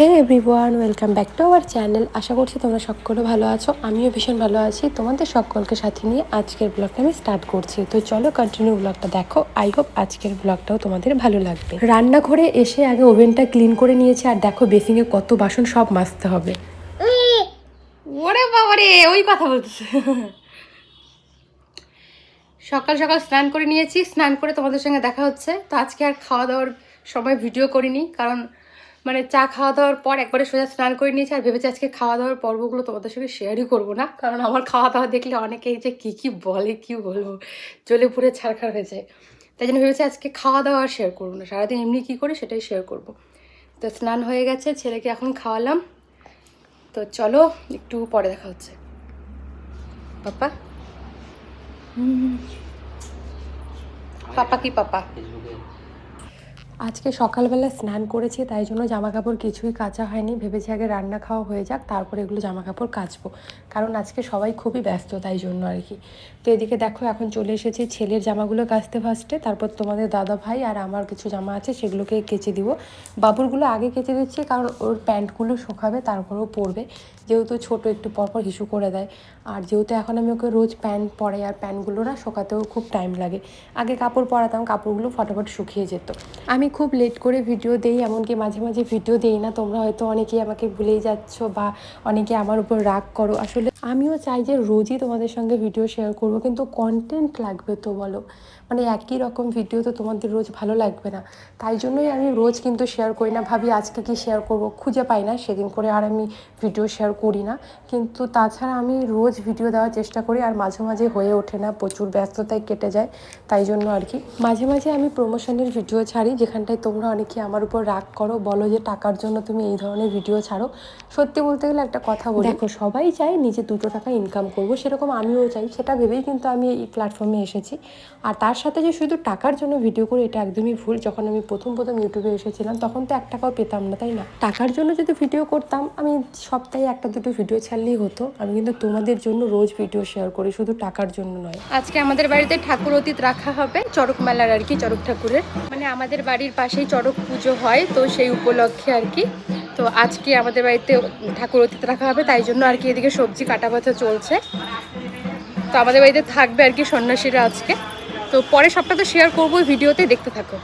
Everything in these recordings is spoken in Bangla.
Hey everyone, welcome back to our channel. আশা করছি তোমরা সকলে ভালো আছো। আমিও ভীষণ ভালো আছি। তোমাদের সকলকে সাথে নিয়ে আজকের ব্লগটা আমি স্টার্ট করছি। তো চলো কন্টিনিউ ব্লগটা দেখো। আই হোপ আজকের ব্লগটাও তোমাদের ভালো লাগবে। রান্নাঘরে এসে আগে ওভেনটা ক্লিন করে নিয়েছি আর দেখো বেসিংয়ে কত বাসন সব মাজতে হবে। ওরে বাবারে ওই কথা বলতেছে। সকাল সকাল স্নান করে নিয়েছি। স্নান করে তোমাদের সঙ্গে দেখা হচ্ছে। তো আজকে আর খাওয়া দাওয়ার সময় ভিডিও করিনি, কারণ মানে চা খাওয়া দাওয়ার পর একবারে সোজা স্নান করে নিয়েছি আর ভেবেছি আজকে খাওয়া দাওয়ার পর্বগুলো তোমাদের সঙ্গে শেয়ারই করব না। কারণ আমার খাওয়া দাওয়া দেখলে অনেকেই যে কী কী বলে, কী বলব চলে পুড়ে ছাড়খাড় হয়ে যায়। তাই জন্য ভেবেছি আজকে খাওয়া দাওয়া আর শেয়ার করব না। সারাদিন এমনি কী করি সেটাই শেয়ার করব। তো স্নান হয়ে গেছে, ছেলেকে এখন খাওয়ালাম। তো চলো, একটু পরে দেখা হচ্ছে। পাপা? পাপা কি পাপা? আজকে সকালবেলা স্নান করেছি, তাই জন্য জামা কাপড় কিছুই কাচা হয়নি। ভেবেছি আগে রান্না খাওয়া হয়ে যাক, তারপরে এগুলো জামা কাপড় কাচবো। কারণ আজকে সবাই খুবই ব্যস্ত, তাই জন্য আর কি। তো এদিকে দেখো, এখন চলে এসেছি ছেলের জামাগুলো কাচতে ফার্স্টে তারপর তোমাদের দাদা ভাই আর আমার কিছু জামা আছে, সেগুলোকে কেচে দিব। বাবুরগুলো আগে কেচে দিচ্ছি, কারণ ওর প্যান্টগুলো শুকাবে তারপরেও পরবে। যেহেতু ছোট, একটু পরপর হিসু করে দেয়। আর যেহেতু এখন আমি ওকে রোজ প্যান্ট পরাই আর প্যান্টগুলো না শোকাতেও খুব টাইম লাগে। আগে কাপড় পরাতাম, কাপড়গুলো ফটাফট শুকিয়ে যেত। আমি খুব লেট করে ভিডিও দিই, এমনকি মাঝে মাঝে ভিডিও দিই না, তোমরা হয়তো অনেকেই আমাকে ভুলেই যাচ্ছ বা অনেকে আমার উপর রাগ করো। আসলে আমিও চাই যে রোজই তোমাদের সঙ্গে ভিডিও শেয়ার করব, কিন্তু কন্টেন্ট লাগবে তো বলো। মানে একই রকম ভিডিও তো তোমাদের রোজ ভালো লাগবে না। তাই জন্যই আমি রোজ কিন্তু শেয়ার করি না। ভাবি আজকে কি শেয়ার করব? খুঁজে পাই না। সেদিন করে আর আমি ভিডিও শেয়ার করি না। কিন্তু তাছাড়া আমি রোজ ভিডিও দেওয়ার চেষ্টা করি আর মাঝে মাঝে হয়ে ওঠে না। প্রচুর ব্যস্ততায় কেটে যায়। তাই জন্য আর কি। মাঝে মাঝে আমি প্রমোশনের ভিডিও ছাড়ি। যেখানটায় তোমরা অনেকে আমার উপর রাগ করো, বলো যে টাকার জন্য তুমি এই ধরনের ভিডিও ছাড়ো। সত্যি বলতে গেলে একটা কথা বলি। দেখো, সবাই চায় নিজে দুটো টাকা ইনকাম করব। সেরকম আমিও চাই। সেটা ভেবেই কিন্তু আমি এই প্ল্যাটফর্মে এসেছি। আর তার সাথে যে শুধু টাকার জন্য ভিডিও করি এটা একদমই ভুল। যখন আমি প্রথম প্রথম ইউটিউবে এসেছিলাম, তখন তো এক টাকাও পেতাম না, তাই না? টাকার জন্য যদি ভিডিও করতাম, আমি সপ্তাহে একটা দুটো ভিডিও ছাড়লেই হতো। আমি কিন্তু তোমাদের জন্য রোজ ভিডিও শেয়ার করি, শুধু টাকার জন্য নয়। আজকে আমাদের বাড়িতে ঠাকুর অতীত রাখা হবে, চড়ক মেলার আর কি, চড়ক ঠাকুরের। মানে আমাদের বাড়ির পাশেই চড়ক পুজো হয়, তো সেই উপলক্ষে আর কি। তো আজকে আমাদের বাড়িতে ঠাকুর অতীত রাখা হবে, তাই জন্য আর কি এদিকে সবজি কাটা বাছা চলছে। তো আমাদের বাড়িতে থাকবে আর কি সন্ন্যাসীরা আজকে। তো পরে সবটা তো শেয়ার করব ভিডিওতে দেখতে থাকো।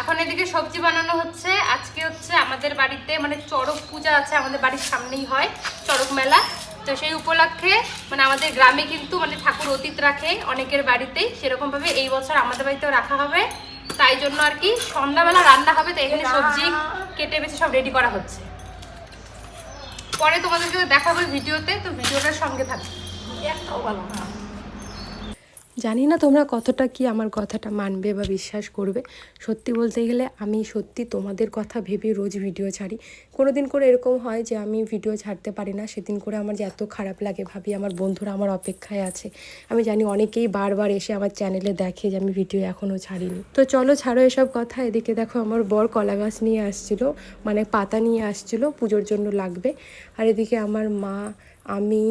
এখন এদিকে সবজি বানানো হচ্ছে। আজকে হচ্ছে আমাদের বাড়িতে মানে চড়ক পূজা আছে আমাদের বাড়ির সামনেই হয় চড়ক মেলা। তো সেই উপলক্ষে মানে আমাদের গ্রামে কিন্তু মানে ঠাকুর অতীত রাখে অনেকের বাড়িতেই। সেরকমভাবে এই বছর আমাদের বাড়িতেও রাখা হবে। তাই জন্য আর কি সন্ধ্যাবেলা রান্না হবে তো এখানে সবজি কেটে বেছে সব রেডি করা হচ্ছে। পরে তোমাদেরকে দেখাবো ভিডিওতে তো ভিডিওটার সঙ্গে থাকবে একটাও ভালো না। জানি না তোমরা কতটা কি আমার কথাটা মানবে বা বিশ্বাস করবে। সত্যি বলতে গেলে আমি সত্যি তোমাদের কথা ভেবে রোজ ভিডিও ছাড়ি। কোনো দিন করে এরকম হয় যে আমি ভিডিও ছাড়তে পারি না, সেদিন করে আমার যে এত খারাপ লাগে ভাবি, আমার বন্ধুরা আমার অপেক্ষায় আছে। আমি জানি অনেকেই বারবার এসে আমার চ্যানেলে দেখে যে আমি ভিডিও এখনও ছাড়িনি। তো চলো ছাড়ো এসব কথা, এদিকে দেখো আমার বর কলা গাছ নিয়ে আসছিল মানে পাতা নিয়ে আসছিল, পুজোর জন্য লাগবে। আর এদিকে আমার মা, আমি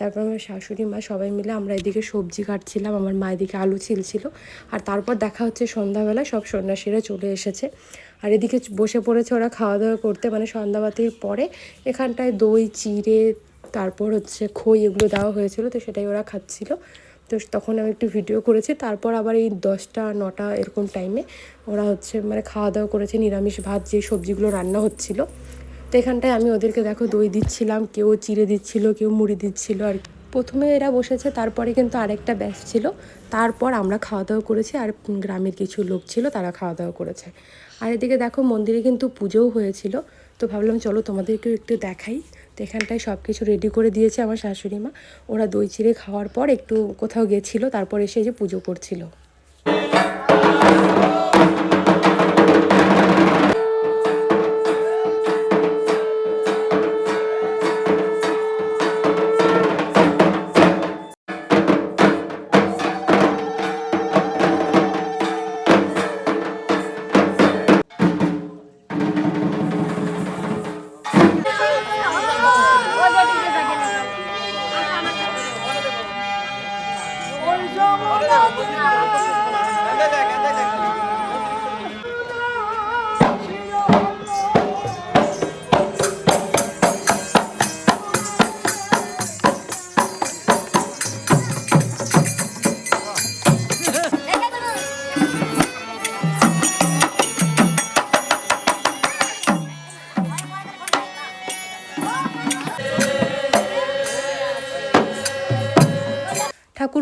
তারপর আমার শাশুড়ি মা সবাই মিলে আমরা এদিকে সবজি কাটছিলাম, আমার মা এদিকে আলু ছিলছিল। আর তারপর দেখা হচ্ছে সন্ধ্যাবেলা সব সন্ন্যাসীরা চলে এসেছে। আর এদিকে বসে পড়েছে ওরা খাওয়া দাওয়া করতে মানে সন্ধ্যাবাতির পরে এখানটায় দই, চিড়ে, তারপর হচ্ছে খই এগুলো দেওয়া হয়েছিল, তো সেটাই ওরা খাচ্ছিল। তো তখন আমি একটু ভিডিও করেছি, তারপর আবার এই দশটা, নটা এরকম টাইমে ওরা হচ্ছে মানে খাওয়া দাওয়া করেছে, নিরামিষ ভাত যে সবজিগুলো রান্না হচ্ছিল। তো এখানটায় আমি ওদেরকে দেখো দই দিচ্ছিলাম, কেউ চিড়ে দিচ্ছিল, কেউ মুড়ি দিচ্ছিল আর প্রথমে এরা বসেছে, তারপরে কিন্তু আরেকটা ব্যাচ ছিল। তারপর আমরা খাওয়া দাওয়া করেছি আর গ্রামের কিছু লোক ছিল, তারা খাওয়া দাওয়া করেছে। আর এদিকে দেখো মন্দিরে কিন্তু পুজোও হয়েছিল। তো ভাবলাম চলো তোমাদেরকেও একটু দেখাই। তো এখানটায় সব কিছু রেডি করে দিয়েছে আমার শাশুড়ি মা। ওরা দই চিড়ে খাওয়ার পর একটু কোথাও গেছিল, তারপর এসে যে পুজো করছিল।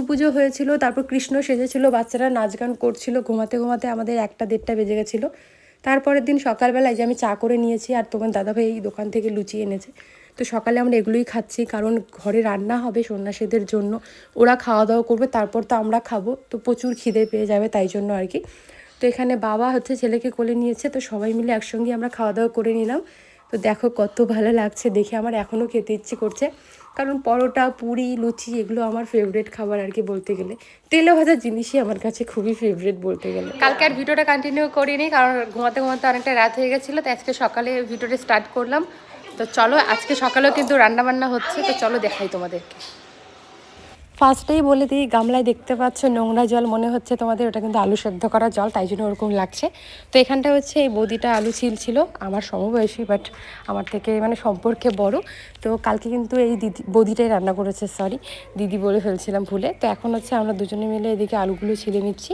পুজো হয়েছিল, তারপর কৃষ্ণ সেজেছিল, বাচ্চারা নাচ গান করছিল, ঘুমাতে ঘুমাতে আমাদের একটা দেড়টা বেজে গেছিল। তারপরের দিন সকালবেলায় যে আমি চা করে নিয়েছি আর তোমার দাদাভাই এই দোকান থেকে লুচি এনেছে। তো সকালে আমরা এগুলোই খাচ্ছি, কারণ ঘরে রান্না হবে সন্ন্যাসীদের জন্য, ওরা খাওয়া দাওয়া করবে, তারপর তো আমরা খাব, তো প্রচুর খিদে পেয়ে যাবে তাই জন্য আর কি। তো এখানে বাবা হচ্ছে ছেলেকে কোলে নিয়েছে, তো সবাই মিলে একসঙ্গে আমরা খাওয়া দাওয়া করে নিলাম। তো দেখো কত ভালো লাগছে, দেখে আমার এখনও খেতে ইচ্ছে করছে। কারণ পরোটা, পুরি, লুচি এগুলো আমার ফেভারিট খাবার আর কি বলতে গেলে। তেলে ভাজা জিনিসই আমার কাছে খুবই ফেভারিট বলতে গেলে। কালকে আর ভিডিওটা কন্টিনিউ করিনি কারণ ঘুমাতে ঘুমাতে অনেকটা রাত হয়ে গেছিল তো আজকে সকালে ভিডিওটা স্টার্ট করলাম। তো চলো, আজকে সকালেও কিন্তু রান্না বান্না হচ্ছে, তো চলো দেখাই তোমাদেরকে। ফার্স্টেই বলে দিই, গামলায় দেখতে পাচ্ছ নোংরা জল, মনে হচ্ছে তোমাদের ওটা কিন্তু আলু সেদ্ধ করা জল, তাই জন্য ওরকম লাগছে। তো এখানটা হচ্ছে এই বদিটা আলু ছিল আমার সমবয়সী বাট আমার থেকে মানে সম্পর্কে বড়। তো কালকে কিন্তু এই দিদি, বদিটাই রান্না করেছে সরি দিদি বলে ফেলছিলাম ভুলে। তো এখন হচ্ছে আমরা দুজনে মিলে এদিকে আলুগুলো ছিলে নিচ্ছি।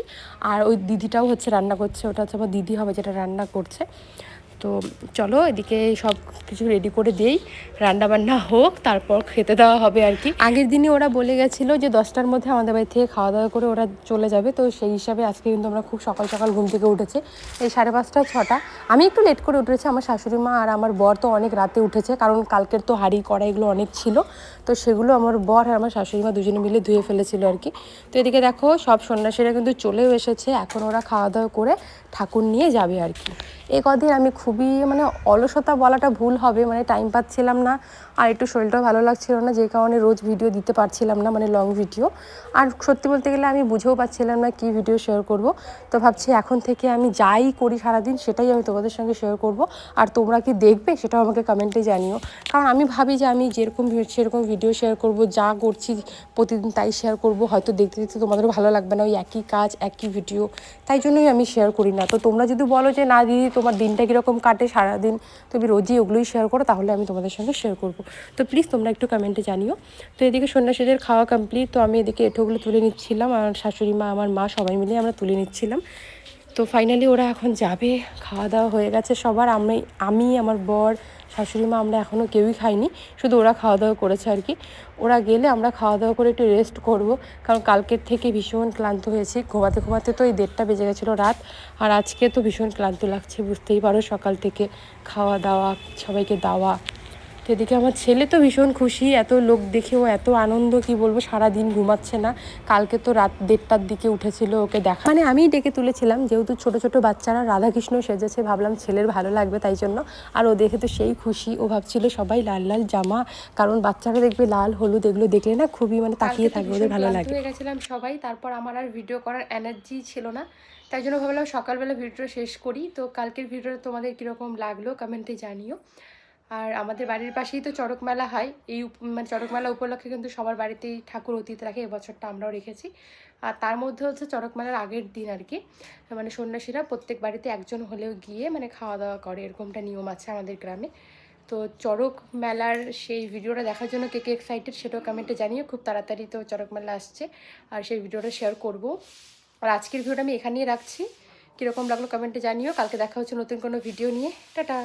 আর ওই দিদিটাও হচ্ছে রান্না করছে, ওটা হচ্ছে আমার দিদি হবে যেটা রান্না করছে। তো চলো এদিকে সব কিছু রেডি করে দিই। রান্না বান্না হোক, তারপর খেতে দেওয়া হবে আর কি। আগের দিনই ওরা বলে গেছিল যে দশটার মধ্যে আমাদের বাড়ি থেকে খাওয়া দাওয়া করে ওরা চলে যাবে। তো সেই হিসাবে আজকে কিন্তু আমরা খুব সকাল সকাল ঘুম থেকে উঠেছে। এই সাড়ে পাঁচটা, ছটা। আমি একটু লেট করে উঠেছি। আমার শাশুড়ি মা আর আমার বর তো অনেক রাতে উঠেছে। কারণ কালকের তো হাঁড়ি কড়া এগুলো অনেক ছিল। তো সেগুলো আমার বর আর আমার শাশুড়ি মা দুজনে মিলে ধুয়ে ফেলেছিল আর কি। তো এদিকে দেখো সব সন্ন্যাসীরা কিন্তু চলেও এসেছে। এখন ওরা খাওয়া দাওয়া করে ঠাকুর নিয়ে যাবে আর কি। এ কদিন আমি খুবই মানে অলসতা বলাটা ভুল হবে মানে টাইম পাচ্ছিলাম না, আর একটু শরীরটাও ভালো লাগছিল না, যে কারণে রোজ ভিডিও দিতে পারছিলাম না মানে লং ভিডিও আর সত্যি বলতে গেলে আমি বুঝেও পাচ্ছিলাম না কী ভিডিও শেয়ার করব। তো ভাবছি এখন থেকে আমি যাই করি সারাদিন, সেটাই আমি তোমাদের সঙ্গে শেয়ার করব। আর তোমরা কি দেখবে সেটাও আমাকে কমেন্টে জানিও। কারণ আমি ভাবি যে আমি যেরকম সেরকম ভিডিও শেয়ার করব, যা করছি প্রতিদিন তাই শেয়ার করব, হয়তো দেখতে দেখতে তোমাদেরও ভালো লাগবে না, ওই একই কাজ, একই ভিডিও তাই জন্যই আমি শেয়ার করি না। তো তোমরা যদি বলো যে, না দিদি, তোমার দিনটা কীরকম কাটে? সারাদিন তুমি রোজই ওগুলোই শেয়ার করো, তাহলে আমি তোমাদের সঙ্গে শেয়ার করব। তো প্লিজ তোমরা একটু কমেন্টে জানিও। তো এদিকে সন্ন্যাসীদের খাওয়া কমপ্লিট তো আমি এদিকে এঁঠোগুলো তুলে নিচ্ছিলাম, আর শাশুড়ি মা, আমার মা সবাই মিলে আমরা তুলে নিচ্ছিলাম। তো ফাইনালি ওরা এখন যাবে, খাওয়া দাওয়া হয়ে গেছে, সবার আমি আমি, আমার বর, শাশুড়ি মা আমরা এখনও কেউই খাইনি, শুধু ওরা খাওয়া দাওয়া করেছে আর কি। ওরা গেলে আমরা খাওয়া দাওয়া করে একটু রেস্ট করব, কারণ কালকের থেকে ভীষণ ক্লান্ত হয়েছি, ঘুমাতে ঘুমাতে তো এই দেড়টা বেজে গেছিল রাত, আর আজকে তো ভীষণ ক্লান্ত লাগছে, বুঝতেই পারো সকাল থেকে খাওয়া দাওয়া, সবাইকে দেওয়া তো এদিকে আমার ছেলে তো ভীষণ খুশি এত লোক দেখে ও এত আনন্দ কি বলব সারা দিন ঘুমাচ্ছে না। কালকে তো রাত দেড়টার দিকে উঠেছিল ওকে দেখা। মানে আমিই ডেকে তুলেছিলাম যেহেতু ছোট ছোট বাচ্চারা রাধাকৃষ্ণ সেজেছে ভাবলাম ছেলের ভালো লাগবে তাই জন্য। আর ও দেখে তো সেই খুশি ও ভাবছিল সবাই লাল লাল জামা কারণ বাচ্চারা দেখবে লাল হলুদ এগুলো দেখলে না খুবই মানে তাকিয়ে থাকবে ওদের ভালো লাগে। গেছিলাম সবাই তারপর আমার আর ভিডিও করার এনার্জি ছিল না। তাই জন্য ভাবলাম সকালবেলা ভিডিওটা শেষ করি। তো কালকের ভিডিওটা তোমাদের কীরকম লাগল কমেন্টে জানিও। আর আমাদের বাড়ির পাশেই তো চড়ক মেলা হয়। এই মানে চড়ক মেলা উপলক্ষে কিন্তু সবার বাড়িতেই ঠাকুর অতীত রাখে এবছরটা আমরাও রেখেছি। আর তার মধ্যে হচ্ছে চড়ক মেলার আগের দিন আর কি। মানে সন্ন্যাসীরা প্রত্যেক বাড়িতে একজন হলেও গিয়ে মানে খাওয়া দাওয়া করে, এরকমটা নিয়ম আছে আমাদের গ্রামে। তো চড়ক মেলার সেই ভিডিওটা দেখার জন্য কে কে এক্সাইটেড সেটাও কমেন্টে জানিয়ে খুব তাড়াতাড়ি তো চড়ক মেলা আসছে। আর সেই ভিডিওটা শেয়ার করব। আর আজকের ভিডিওটা আমি এখানেই রাখছি। কীরকম লাগল কমেন্টে জানিও। কালকে দেখা হচ্ছে নতুন কোনো ভিডিও নিয়ে। টাটা!